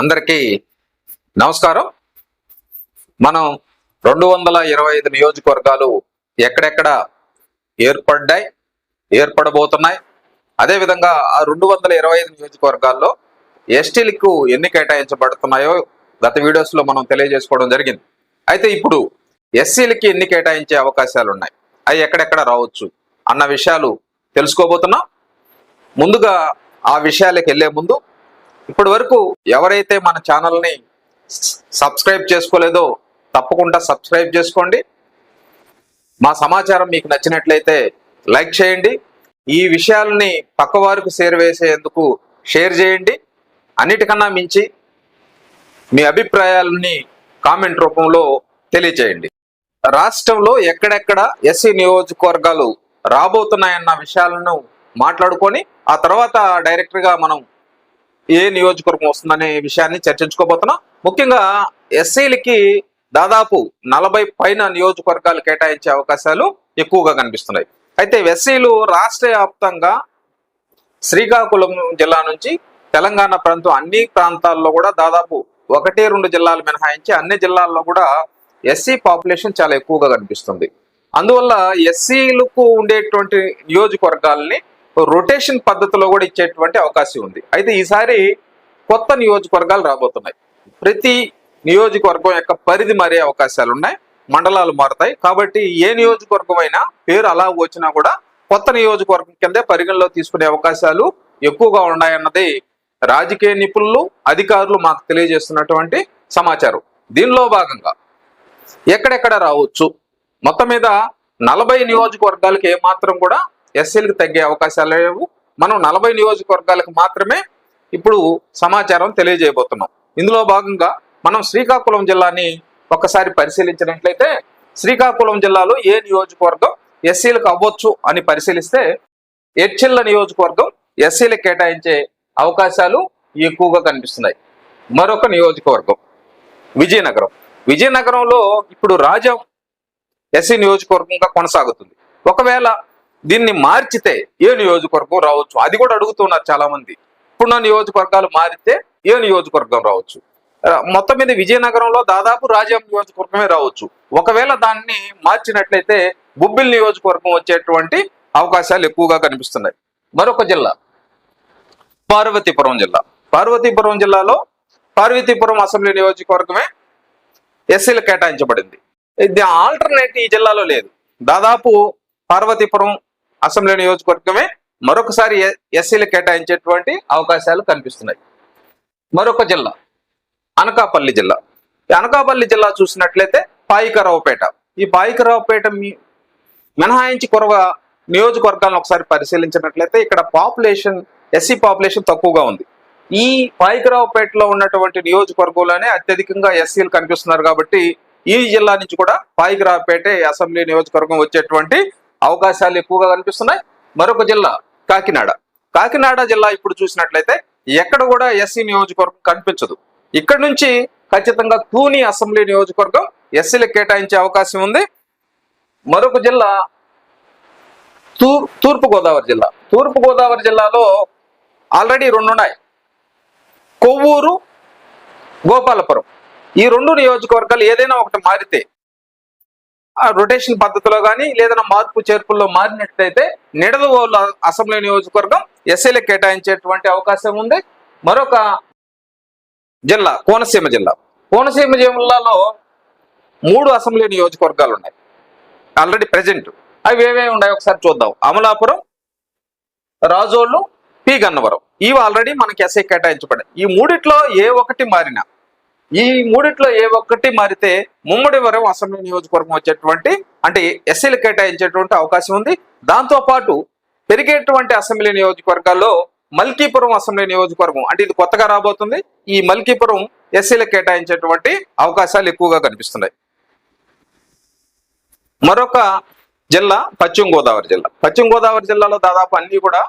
అందరికీ నమస్కారం. మనం రెండు వందల ఇరవై ఐదు నియోజకవర్గాలు ఎక్కడెక్కడ ఏర్పడ్డాయి ఏర్పడబోతున్నాయి. అదేవిధంగా ఆ రెండు వందల ఇరవై ఐదు నియోజకవర్గాల్లో ఎస్టీలకు ఎన్ని కేటాయించబడుతున్నాయో గత వీడియోస్లో మనం తెలియజేసుకోవడం జరిగింది. అయితే ఇప్పుడు ఎస్సీలకి ఎన్ని కేటాయించే అవకాశాలు ఉన్నాయి అవి ఎక్కడెక్కడ రావచ్చు అన్న విషయాలు తెలుసుకోబోతున్నాం. ముందుగా ఆ విషయాలకు వెళ్ళే ముందు ఇప్పటి వరకు ఎవరైతే మన ఛానల్ని సబ్స్క్రైబ్ చేసుకోలేదో తప్పకుండా సబ్స్క్రైబ్ చేసుకోండి. మా సమాచారం మీకు నచ్చినట్లయితే లైక్ చేయండి. ఈ విషయాలని పక్కవారికి షేర్ వేసేందుకు షేర్ చేయండి. అన్నిటికన్నా మించి మీ అభిప్రాయాలని కామెంట్ రూపంలో తెలియచేయండి. రాష్ట్రంలో ఎక్కడెక్కడ ఎస్సీ నియోజకవర్గాలు రాబోతున్నాయన్న విషయాలను మాట్లాడుకొని ఆ తర్వాత డైరెక్టర్గా మనం ఏ నియోజకవర్గం వస్తుందనే విషయాన్ని చర్చించుకోబోతున్నాం. ముఖ్యంగా ఎస్సీలకి దాదాపు నలభై పైన నియోజకవర్గాలు కేటాయించే అవకాశాలు ఎక్కువగా కనిపిస్తున్నాయి. అయితే ఎస్సీలు రాష్ట్ర వ్యాప్తంగా శ్రీకాకుళం జిల్లా నుంచి తెలంగాణ ప్రాంతం అన్ని ప్రాంతాల్లో కూడా దాదాపు ఒకటి రెండు జిల్లాలు మినహాయించి అన్ని జిల్లాల్లో కూడా ఎస్సీ పాపులేషన్ చాలా ఎక్కువగా కనిపిస్తుంది. అందువల్ల ఎస్సీలకు ఉండేటువంటి నియోజకవర్గాల్ని రొటేషన్ పద్ధతిలో కూడా ఇచ్చేటువంటి అవకాశం ఉంది. అయితే ఈసారి కొత్త నియోజకవర్గాలు రాబోతున్నాయి. ప్రతి నియోజకవర్గం యొక్క పరిధి మారే అవకాశాలు ఉన్నాయి. మండలాలు మారుతాయి. కాబట్టి ఏ నియోజకవర్గం అయినా పేరు అలా వచ్చినా కూడా కొత్త నియోజకవర్గం కిందే పరిగణలో తీసుకునే అవకాశాలు ఎక్కువగా ఉన్నాయన్నది రాజకీయ నిపుణులు అధికారులు మాకు తెలియజేస్తున్నటువంటి సమాచారం. దీనిలో భాగంగా ఎక్కడెక్కడ రావచ్చు? మొత్తం మీద నలభై నియోజకవర్గాలకి ఏమాత్రం కూడా ఎస్సీలకు తగ్గే అవకాశాలు లేవు. మనం నలభై నియోజకవర్గాలకు మాత్రమే ఇప్పుడు సమాచారం తెలియజేయబోతున్నాం. ఇందులో భాగంగా మనం శ్రీకాకుళం జిల్లాని ఒక్కసారి పరిశీలించినట్లయితే శ్రీకాకుళం జిల్లాలో ఏ నియోజకవర్గం ఎస్సీలకు అవ్వచ్చు అని పరిశీలిస్తే ఎడ్చిల్ల నియోజకవర్గం ఎస్సీలకు కేటాయించే అవకాశాలు ఎక్కువగా కనిపిస్తున్నాయి. మరొక నియోజకవర్గం విజయనగరం. విజయనగరంలో ఇప్పుడు రాజం ఎస్సీ నియోజకవర్గంగా కొనసాగుతుంది. ఒకవేళ దీన్ని మార్చితే ఏ నియోజకవర్గం రావచ్చు? అది కూడా అడుగుతున్నారు చాలా మంది ఇప్పుడున్న నియోజకవర్గాలు మారితే ఏ నియోజకవర్గం రావచ్చు? మొత్తం మీద విజయనగరంలో దాదాపు రాజ్యాంగ నియోజకవర్గమే రావచ్చు. ఒకవేళ దాన్ని మార్చినట్లయితే బుబ్బిల్ నియోజకవర్గం వచ్చేటువంటి అవకాశాలు ఎక్కువగా కనిపిస్తున్నాయి. మరొక జిల్లా. పార్వతీపురం జిల్లా. పార్వతీపురం జిల్లాలో పార్వతీపురం అసెంబ్లీ నియోజకవర్గమే ఎస్సీలు కేటాయించబడింది. ఇది ఆల్టర్నేట్ ఈ జిల్లాలో లేదు. దాదాపు పార్వతీపురం అసెంబ్లీ నియోజకవర్గమే మరొకసారి ఎస్సీలు కేటాయించేటువంటి అవకాశాలు కనిపిస్తున్నాయి. మరొక జిల్లా అనకాపల్లి జిల్లా. ఈ అనకాపల్లి జిల్లా చూసినట్లయితే పాయికరావుపేట. ఈ పాయికరావుపేట మినహాయించి కొరవ నియోజకవర్గాలను ఒకసారి పరిశీలించినట్లయితే ఇక్కడ పాపులేషన్ ఎస్సీ పాపులేషన్ తక్కువగా ఉంది. ఈ పాయికరావుపేటలో ఉన్నటువంటి నియోజకవర్గంలోనే అత్యధికంగా ఎస్సీలు కనిపిస్తున్నారు కాబట్టి ఈ జిల్లా నుంచి కూడా పాయికరావుపేట అసెంబ్లీ నియోజకవర్గం వచ్చేటువంటి అవకాశాలు ఎక్కువగా కనిపిస్తున్నాయి. మరొక జిల్లా కాకినాడ. కాకినాడ జిల్లా ఇప్పుడు చూసినట్లయితే ఎక్కడ కూడా ఎస్సీ నియోజకవర్గం కనిపించదు. ఇక్కడ నుంచి ఖచ్చితంగా తూని అసెంబ్లీ నియోజకవర్గం ఎస్సీలకు కేటాయించే అవకాశం ఉంది. మరొక జిల్లా తూర్పు గోదావరి జిల్లా. తూర్పు గోదావరి జిల్లాలో ఆల్రెడీ రెండు ఉన్నాయి కొవ్వూరు గోపాలపురం. ఈ రెండు నియోజకవర్గాలు ఏదైనా ఒకటి మారితే రొటేషన్ పద్ధతిలో కానీ లేదన్నా మార్పు చేర్పుల్లో మారినట్లయితే నిడదవోలు అసెంబ్లీ నియోజకవర్గం ఎస్ఐలకు కేటాయించేటువంటి అవకాశం ఉంది. మరొక జిల్లా కోనసీమ జిల్లా. కోనసీమ జిల్లాలో మూడు అసెంబ్లీ నియోజకవర్గాలు ఉన్నాయి. ఆల్రెడీ ప్రెజెంట్ అవి ఏమేమి ఉన్నాయి ఒకసారి చూద్దాం. అమలాపురం రాజోళ్ళు పి గన్నవరం. ఇవి ఆల్రెడీ మనకి ఎస్ఐ కేటాయించబడ్డాయి. ఈ మూడిట్లో ఏ ఒకటి మారినా ఈ మూడిట్లో ఏ ఒక్కటి మారితే ముమ్మడి వరం అసెంబ్లీ నియోజకవర్గం వచ్చేటువంటి అంటే ఎస్సీలు కేటాయించేటువంటి అవకాశం ఉంది. దాంతో పాటు పెరిగేటువంటి అసెంబ్లీ నియోజకవర్గాల్లో మల్కీపురం అసెంబ్లీ నియోజకవర్గం అంటే ఇది కొత్తగా రాబోతుంది. ఈ మల్కీపురం ఎస్సీలకు కేటాయించేటువంటి అవకాశాలు ఎక్కువగా కనిపిస్తున్నాయి. మరొక జిల్లా పశ్చిమ గోదావరి జిల్లా. పశ్చిమ గోదావరి జిల్లాలో దాదాపు అన్ని కూడా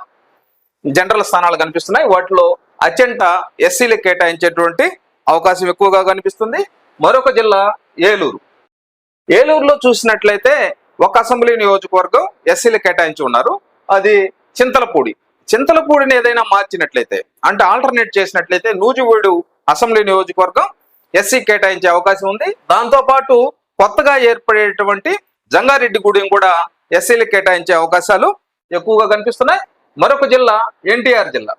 జనరల్ స్థానాలు కనిపిస్తున్నాయి. వాటిలో అత్యంత ఎస్సీలకు కేటాయించేటువంటి అవకాశం ఎక్కువగా కనిపిస్తుంది. మరొక జిల్లా ఏలూరు. ఏలూరులో చూసినట్లయితే ఒక అసెంబ్లీ నియోజకవర్గం ఎస్సీలు కేటాయించి ఉన్నారు. అది చింతలపూడి. చింతలపూడిని ఏదైనా మార్చినట్లయితే అంటే ఆల్టర్నేట్ చేసినట్లయితే నూజివీడు అసెంబ్లీ నియోజకవర్గం ఎస్సీ కేటాయించే అవకాశం ఉంది. దాంతో పాటు కొత్తగా ఏర్పడేటువంటి జంగారెడ్డిగూడెం కూడా ఎస్సీలు కేటాయించే అవకాశాలు ఎక్కువగా కనిపిస్తున్నాయి. మరొక జిల్లా ఎన్టీఆర్ జిల్లా.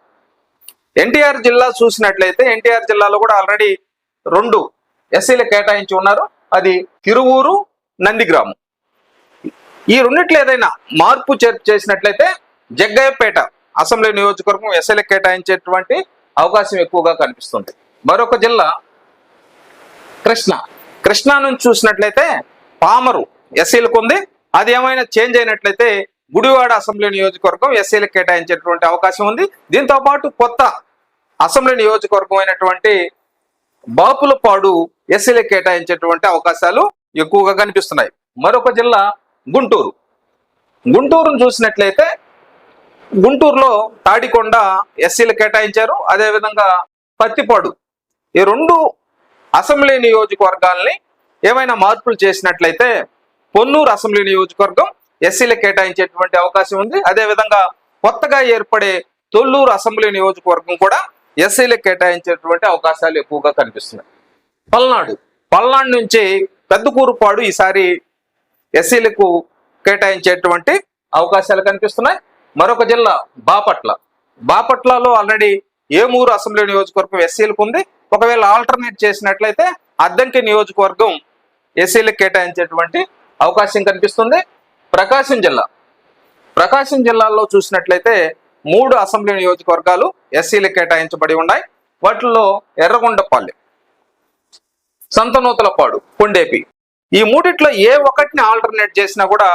ఎన్టీఆర్ జిల్లా చూసినట్లయితే ఎన్టీఆర్ జిల్లాలో కూడా ఆల్రెడీ రెండు ఎస్సీలు కేటాయించి ఉన్నారు. అది తిరువూరు నందిగ్రామం. ఈ రెండిట్లో ఏదైనా మార్పు చేసినట్లయితే జగ్గయ్యపేట అసెంబ్లీ నియోజకవర్గం ఎస్ఎల్ఏ కేటాయించేటువంటి అవకాశం ఎక్కువగా కనిపిస్తుంది. మరొక జిల్లా కృష్ణ. కృష్ణా నుంచి చూసినట్లయితే పామరు ఎస్సీలకు ఉంది. అది ఏమైనా చేంజ్ అయినట్లయితే గుడివాడ అసెంబ్లీ నియోజకవర్గం ఎస్సీలకు కేటాయించేటువంటి అవకాశం ఉంది. దీంతో పాటు కొత్త అసెంబ్లీ నియోజకవర్గం అయినటువంటి బాపులపాడు ఎస్సీలకు కేటాయించేటువంటి అవకాశాలు ఎక్కువగా కనిపిస్తున్నాయి. మరొక జిల్లా గుంటూరు. గుంటూరును చూసినట్లయితే గుంటూరులో తాడికొండ ఎస్సీలు కేటాయించారు. అదేవిధంగా పత్తిపాడు ఈ రెండు అసెంబ్లీ నియోజకవర్గాల్ని ఏమైనా మార్పులు చేసినట్లయితే పొన్నూరు అసెంబ్లీ నియోజకవర్గం ఎస్సీలు కేటాయించేటువంటి అవకాశం ఉంది. అదేవిధంగా కొత్తగా ఏర్పడే తొల్లూరు అసెంబ్లీ నియోజకవర్గం కూడా ఎస్సీలకు కేటాయించేటువంటి అవకాశాలు ఎక్కువగా కనిపిస్తున్నాయి. పల్నాడు పల్నాడు నుంచి పెద్దకూరుపాడు ఈసారి ఎస్సీలకు కేటాయించేటువంటి అవకాశాలు కనిపిస్తున్నాయి. మరొక జిల్లా బాపట్ల. బాపట్లలో ఆల్రెడీ ఏమూరు అసెంబ్లీ నియోజకవర్గం ఎస్సీలకు ఉంది. ఒకవేళ ఆల్టర్నేట్ చేసినట్లయితే అద్దంకి నియోజకవర్గం ఎస్సీలకు కేటాయించేటువంటి అవకాశం కనిపిస్తుంది. ప్రకాశం జిల్లా. ప్రకాశం జిల్లాలో చూసినట్లయితే మూడు అసెంబ్లీ నియోజకవర్గాలు ఎస్సీలకు కేటాయించబడి ఉన్నాయి. వాటిల్లో ఎర్రగొండపల్లి సంతనూతలపాడు కొండేపి. ఈ మూడిట్లో ఏ ఒకటిని ఆల్టర్నేట్ చేసినా కూడా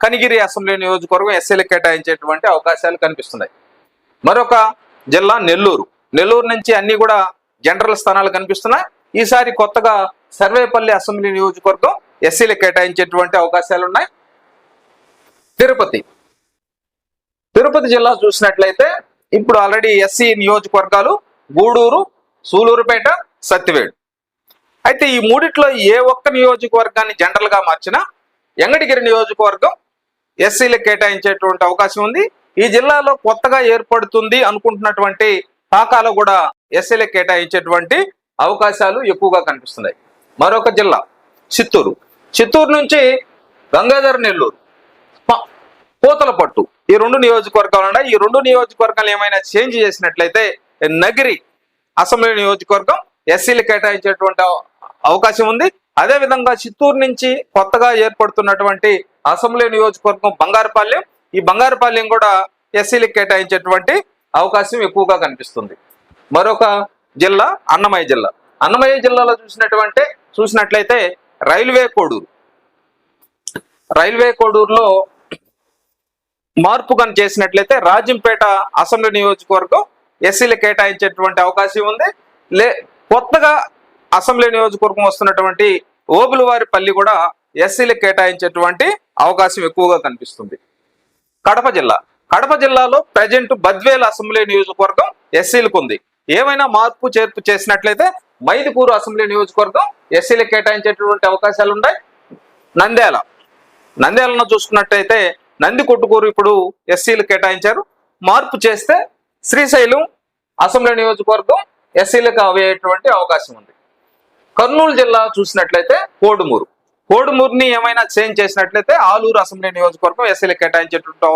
కనిగిరి అసెంబ్లీ నియోజకవర్గం ఎస్సీలకు కేటాయించేటువంటి అవకాశాలు కనిపిస్తున్నాయి. మరొక జిల్లా నెల్లూరు. నెల్లూరు నుంచి అన్ని కూడా జనరల్ స్థానాలు కనిపిస్తున్నాయి. ఈసారి కొత్తగా సర్వేపల్లి అసెంబ్లీ నియోజకవర్గం ఎస్సీలకు కేటాయించేటువంటి అవకాశాలు ఉన్నాయి. తిరుపతి తిరుపతి జిల్లా చూసినట్లయితే ఇప్పుడు ఆల్రెడీ ఎస్సీ నియోజకవర్గాలు గూడూరు సూలూరుపేట సత్తివేడు అయితే ఈ మూడిట్లో ఏ ఒక్క నియోజకవర్గాన్ని జనరల్గా మార్చినా ఎంగడిగిరి నియోజకవర్గం ఎస్సీలకు కేటాయించేటువంటి అవకాశం ఉంది. ఈ జిల్లాలో కొత్తగా ఏర్పడుతుంది అనుకుంటున్నటువంటి టాకాలో కూడా ఎస్సీలకు కేటాయించేటువంటి అవకాశాలు ఎక్కువగా కనిపిస్తున్నాయి. మరొక జిల్లా చిత్తూరు. చిత్తూరు నుంచి గంగాధర నెల్లూరు. పూతలపట్టు ఈ రెండు నియోజకవర్గాలు ఉన్నాయి. ఈ రెండు నియోజకవర్గాలు ఏమైనా చేంజ్ చేసినట్లయితే నగిరి అసెంబ్లీ నియోజకవర్గం ఎస్సీలు కేటాయించేటువంటి అవకాశం ఉంది. అదే విధంగా చిత్తూరు నుంచి కొత్తగా ఏర్పడుతున్నటువంటి అసెంబ్లీ నియోజకవర్గం బంగారుపాలెం. ఈ బంగారుపాలెం కూడా ఎస్సీలకు కేటాయించేటువంటి అవకాశం ఎక్కువగా కనిపిస్తుంది. మరొక జిల్లా అన్నమయ్య జిల్లా. అన్నమయ్య జిల్లాలో చూసినటువంటి చూసినట్లయితే రైల్వే కోడూరు. రైల్వే కోడూరులో మార్పు కను చేసినట్లయితే రాజంపేట అసెంబ్లీ నియోజకవర్గం ఎస్సీలు కేటాయించేటువంటి అవకాశం ఉంది. లే కొత్తగా అసెంబ్లీ నియోజకవర్గం వస్తున్నటువంటి ఓబులవారిపల్లి కూడా ఎస్సీలు కేటాయించేటువంటి అవకాశం ఎక్కువగా కనిపిస్తుంది. కడప జిల్లా. కడప జిల్లాలో ప్రజెంట్ బద్వేల్ అసెంబ్లీ నియోజకవర్గం ఎస్సీలకు ఉంది ఏమైనా మార్పు చేర్పు చేసినట్లయితే మైదుకూరు అసెంబ్లీ నియోజకవర్గం ఎస్సీలకు కేటాయించేటువంటి అవకాశాలు ఉన్నాయి నంద్యాల. నంద్యాలను చూసుకున్నట్టయితే నంది కొట్టుకూరు ఇప్పుడు ఎస్సీలు కేటాయించారు. మార్పు చేస్తే శ్రీశైలం అసెంబ్లీ నియోజకవర్గం ఎస్సీలకు అయ్యేటువంటి అవకాశం ఉంది. కర్నూలు జిల్లా చూసినట్లయితే కోడుమూరు. కోడుమూరుని ఏమైనా చేంజ్ చేసినట్లయితే ఆలూరు అసెంబ్లీ నియోజకవర్గం ఎస్సీలకు కేటాయించేటువంటి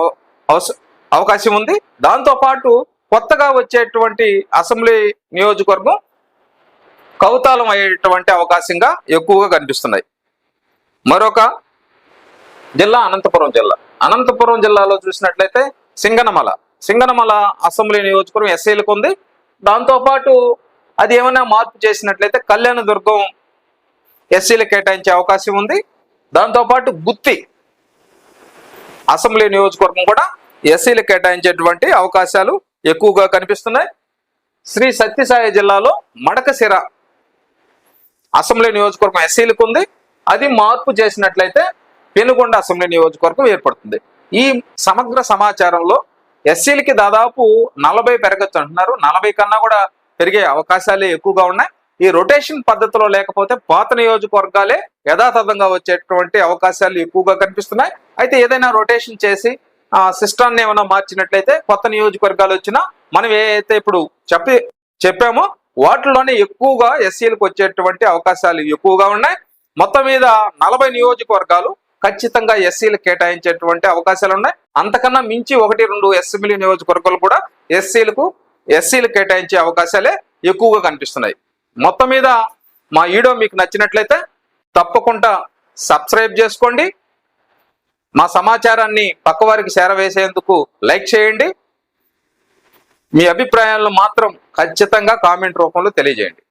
అవకాశం ఉంది. దాంతో పాటు కొత్తగా వచ్చేటువంటి అసెంబ్లీ నియోజకవర్గం కౌతాలం అయ్యేటువంటి అవకాశంగా ఎక్కువగా కనిపిస్తున్నాయి. మరొక జిల్లా అనంతపురం జిల్లా. అనంతపురం జిల్లాలో చూసినట్లయితే సింగనమల. సింగనమల అసెంబ్లీ నియోజకవర్గం ఎస్ఐలకు ఉంది. దాంతోపాటు అది ఏమైనా మార్పు చేసినట్లయితే కళ్యాణదుర్గం ఎస్సీలకు కేటాయించే అవకాశం ఉంది. దాంతోపాటు గుత్తి అసెంబ్లీ నియోజకవర్గం కూడా ఎస్సీలకు కేటాయించేటువంటి అవకాశాలు ఎక్కువగా కనిపిస్తున్నాయి. శ్రీ సత్యసాయి జిల్లాలో మడకసిర అసెంబ్లీ నియోజకవర్గం ఎస్సీలకు ఉంది. అది మార్పు చేసినట్లయితే పెనుగొండ అసెంబ్లీ నియోజకవర్గం ఏర్పడుతుంది. ఈ సమగ్ర సమాచారంలో ఎస్సీలకి దాదాపు నలభై పెరగచ్చు అంటున్నారు. నలభై కన్నా కూడా పెరిగే అవకాశాలే ఎక్కువగా ఉన్నాయి. ఈ రొటేషన్ పద్ధతిలో లేకపోతే పాత నియోజకవర్గాలే యథాతథంగా వచ్చేటువంటి అవకాశాలు ఎక్కువగా కనిపిస్తున్నాయి. అయితే ఏదైనా రొటేషన్ చేసి ఆ సిస్టాన్ని ఏమైనా మార్చినట్లయితే కొత్త నియోజకవర్గాలు వచ్చినా మనం ఏదైతే ఇప్పుడు చెప్పి చెప్పామో వాటిలోనే ఎక్కువగా ఎస్సీలకు వచ్చేటువంటి అవకాశాలు ఎక్కువగా ఉన్నాయి. మొత్తం మీద నలభై నియోజకవర్గాలు ఖచ్చితంగా ఎస్సీలు కేటాయించేటువంటి అవకాశాలు ఉన్నాయి అంతకన్నా మించి ఒకటి రెండు అసెంబ్లీ నియోజకవర్గాలు కూడా ఎస్సీలకు ఎస్సీలు కేటాయించే అవకాశాలే ఎక్కువగా కనిపిస్తున్నాయి. మొత్తం మీద మా వీడియో మీకు నచ్చినట్లయితే తప్పకుండా సబ్స్క్రైబ్ చేసుకోండి. మా సమాచారాన్ని పక్కవారికి చేరవేసేందుకు లైక్ చేయండి. మీ అభిప్రాయాలను మాత్రం ఖచ్చితంగా కామెంట్ రూపంలో తెలియజేయండి.